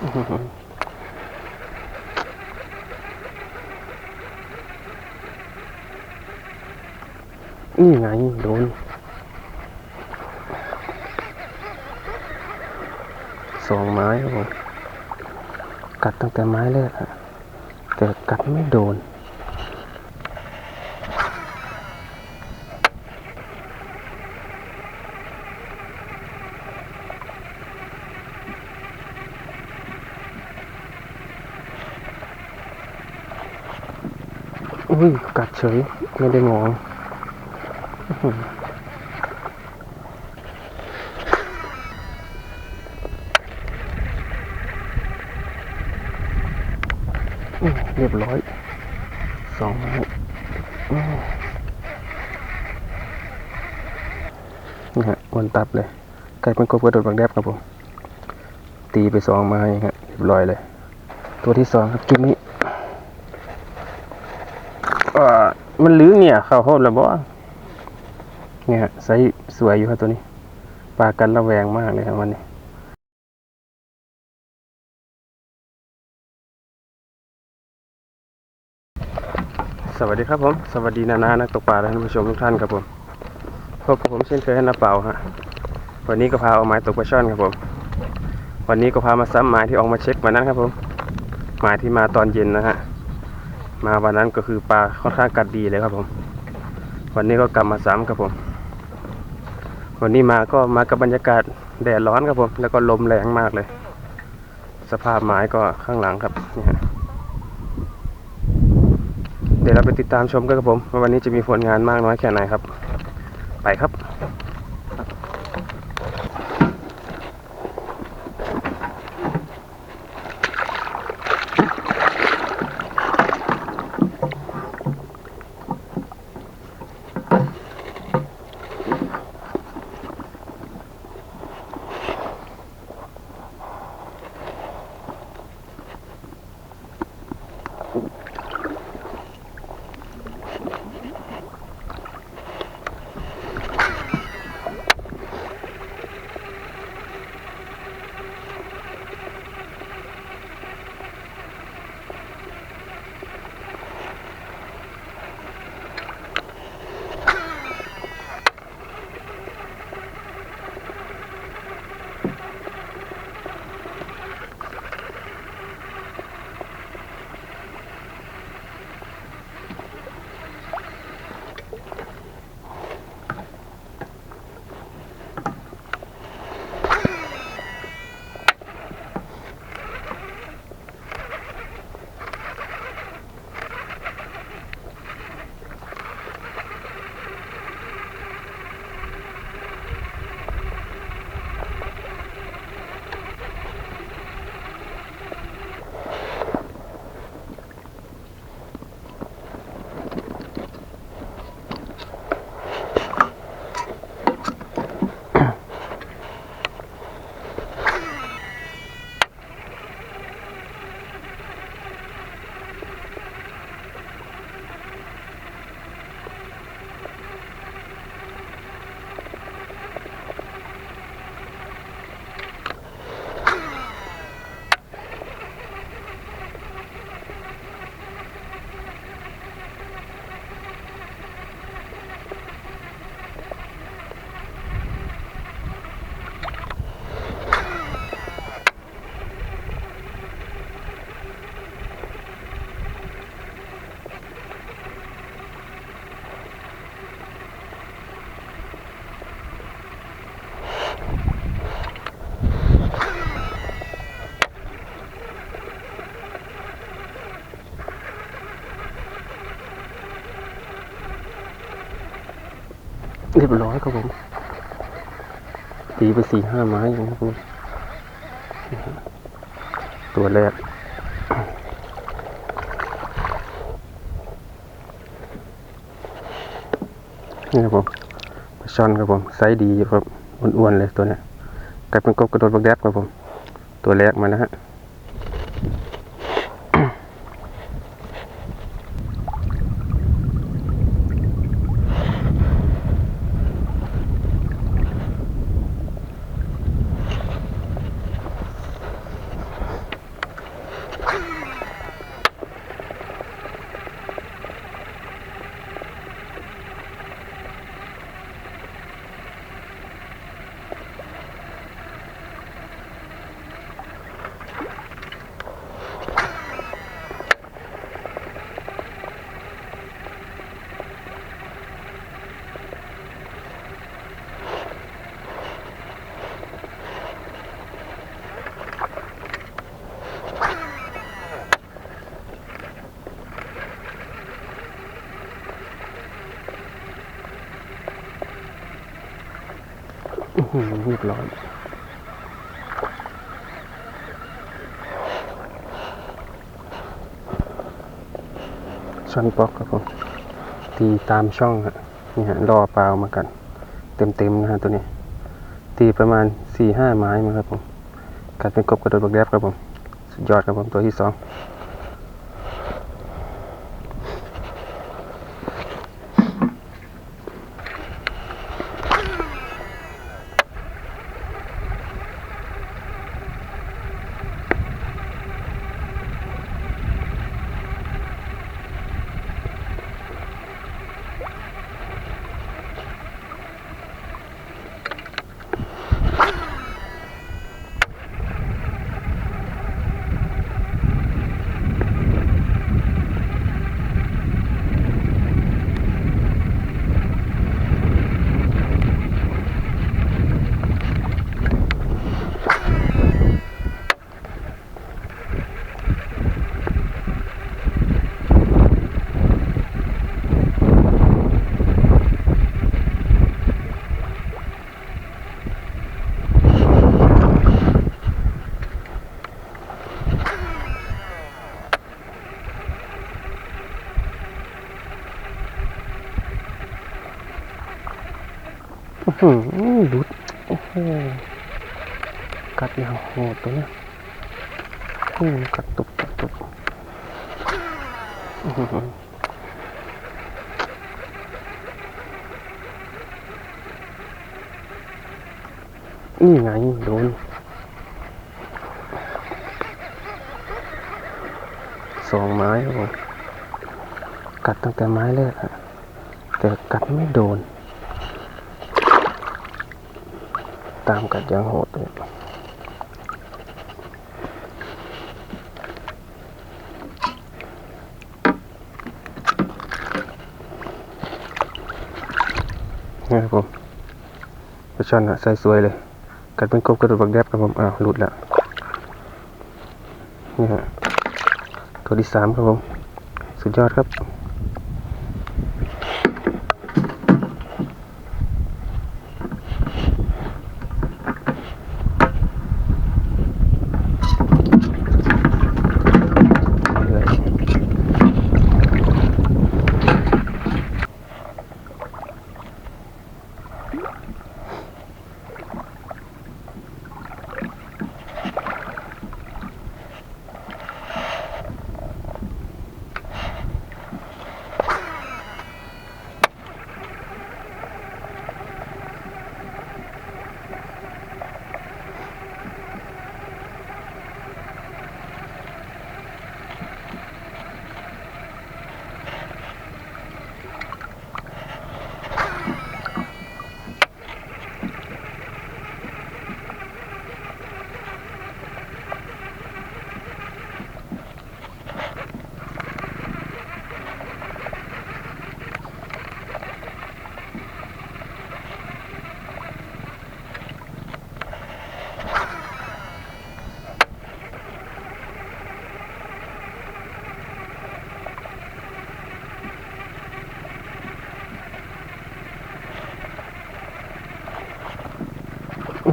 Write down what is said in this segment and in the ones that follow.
นี่ไงโดนสองไม้ครับผมกัดตั้งแต่ไม้แรกอะแต่กัดไม่โดน อุ้ยกัดเฉย ไม่ได้มองอเรียบร้อยสองนี่ฮะวนตับเลยไก่เป็นกบกระโดดบักแดบครับผม ตีไปสองไม้ฮะเรียบร้อยเลย ตัวที่สองครับคลิปนี้ มันลื้อเนี่ยเข้าโคตรแล้วบ่เนี่ยฮะไซส์สวยอยู่ครับตัวนี้ ปลากันระแวงมากเลยครับวันนี้สวัสดีครับผม สวัสดีนานานักตกปลาและท่านผู้ชมทุกท่านครับผมพบกับผมเช่นเคยนะเปล่าฮะวันนี้ก็พาเอาไม้ตกปลาช่อนครับผม วันนี้ก็พามาซ้ำหมายที่ออกมาเช็ควันนั้นครับผมหมายที่มาตอนเย็นนะฮะ มาวันนั้นก็คือปลาค่อนข้างกัดดีเลยครับผม วันนี้ก็กลับมาซ้ำครับผม วันนี้มาก็มากับบรรยากาศแดดร้อนครับผม แล้วก็ลมแรงมากเลย สภาพไม้ก็ข้างหลังครับนี่ฮะเดี๋ยวเราไปติดตามชมกันครับผมว่าวันนี้จะมีผลงานมากน้อยแค่ไหนครับ ไปครับ เรียบร้อยครับผมตีไปสี่ห้าไม้องครับผมตัวแรกนี่ครับผมปลาช่อนครับผมไซส์ดีครับอ้วนๆเลยตัวเนี้ยกลายเป็นกบกระโดดบักแดบครับผม ตัวแรกมาแล้วฮะ หวูบร้อยช่อนปอกครับผมตีตามช่องฮะนี่ฮะรอปลามากัน เต็มๆนะฮะตัวนี้ ตีประมาณสี่ห้าไม้มั้งครับผมกัดเป็นกบกระโดดบักแดบครับผม สุดยอดครับผมตัวที่สอง อื้อหือดุด โอ้โห กัดอย่างโหดตัวเนี้ยอืมกัดตุบตุบตุบอื้อหือนี่ไงโดนสองไม้ครับผมกัดตั้งแต่ไม้แรกแต่กัดไม่โดน ตามกัดอย่างโหดเลยนี่ครับผมปลาช่อนอะใส่สวยเลย กัดเป็นกบกระโดดบักแดบครับผมอ้าวหลุดละนี่ฮะตัวที่สามครับผม สุดยอดครับ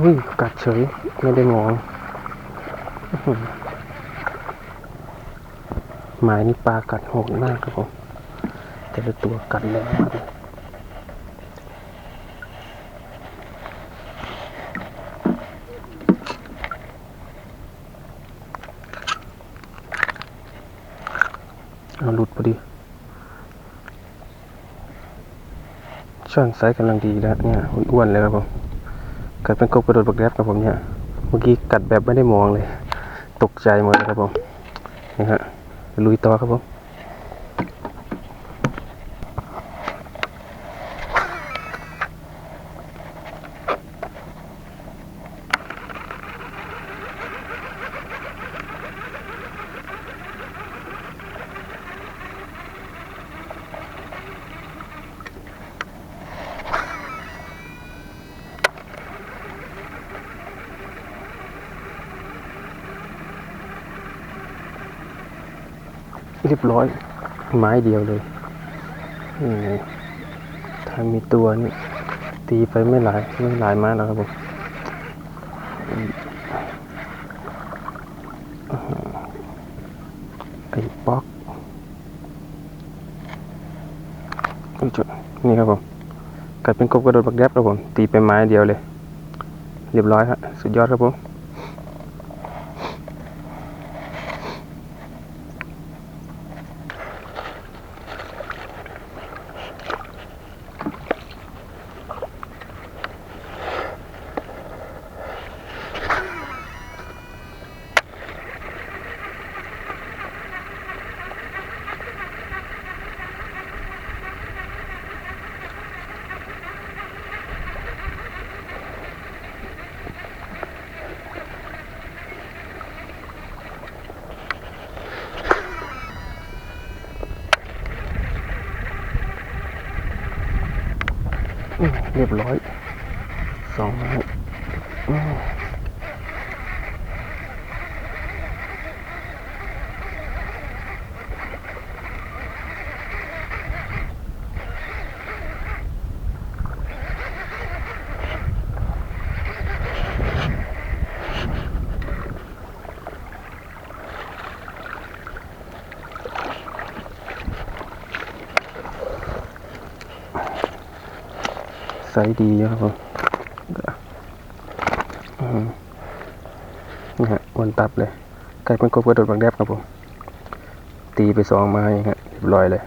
อุ้ยกัดเฉย ไม่ได้มองอหมายนี่ปลากัดโหดมากครับผม แต่ละตัวกัดแรงมากเลยเอาหลุดพอดี ช่อนไซส์กำลังดีแล้วเนี่ยอ้วนๆเลยครับผม กัดเป็นกบกระโดดบักแรบครับผมเนี่ย เมื่อกี้กัดแบบไม่ได้มองเลย ตกใจหมดเลยครับผม นี่ฮะลุยต่อครับผม เรียบร้อย ไม้เดียวเลยถ้ามีตัวนี่ตีไปไม่หลายไม่หลายไม้แล้วครับผมไอ้ป๊อกนี่ครับผมกลายเป็นกบกระโดดบักแดบครับผม ตีไปไม้เดียวเลย เรียบร้อยฮะสุดยอดครับผม เรียบร้อยสองไม้ อืมใสดีครับผมนี่ฮะวนตับเลยกลายเป็นกบกระโดดบางแดบครับผม ตีไปสองไม้ฮะเรียบร้อยเลย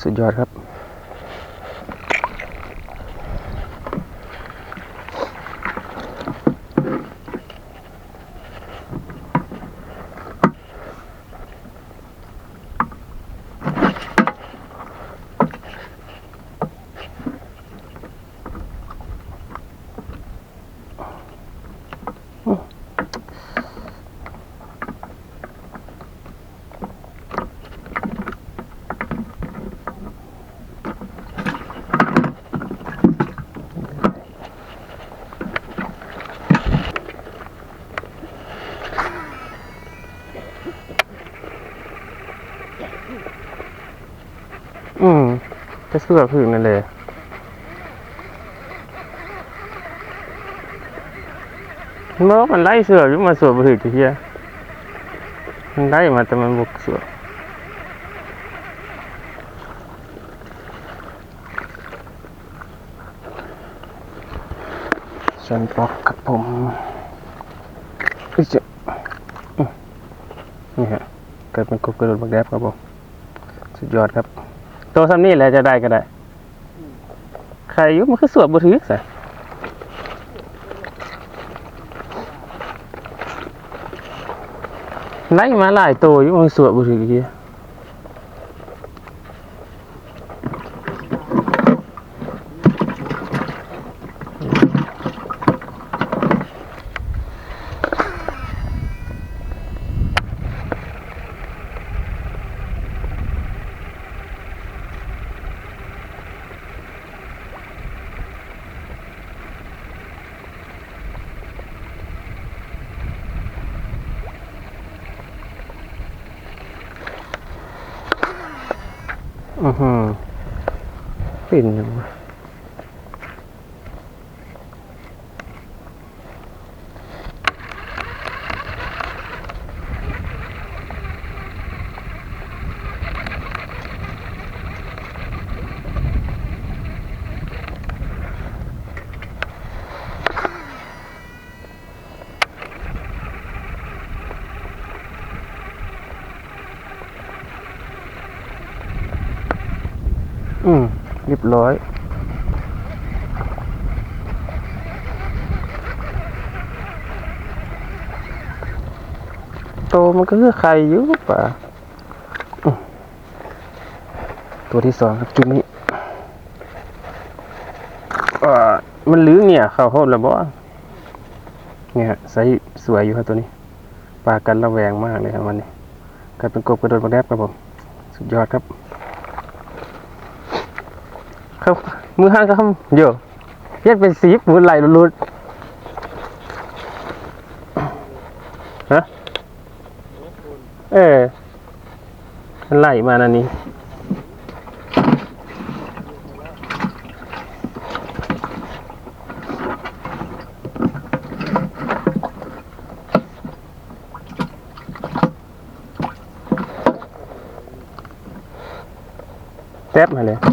สุดยอดครับ อืมจะเสื้อผึ่งนั่นเลยเมื่อมันไล่เสืออยู่มาสวมผึ่งทีเดียมันไล่มาแต่มันบุกสวมฉันปอกกับผมอ้ยเจะนี่ฮะเกิดเป็นกบกระโดดบักแดบครับผม สุดยอดครับ ตัวซ้ำนี่แหละจะได้ก็ได้ ใครยุมันคือสวดบุถือสิไล่มาหลายตัวอยู่มันสวดบุถือกี่ อือหือปิ่นอยู่วะอืมเร้อยโตมันก็คือไข่อยู่ป่ะตัวที่สองครับจุดนี้อ่ามันลื้อเนี่ยเข้าโคตรแล้วบ่เนี่ยฮะใสสวยอยู่ครับตัวนี้ปลากันระแวงมากเลยครับวันนี้กลายเป็นกบกระโดดมาแดบครับผม สุดยอดครับ ครับมือห้างครับเยอะย็ดเป็นสีมือไหลรุดฮะเออไหลมานันนี้แทบมาเลย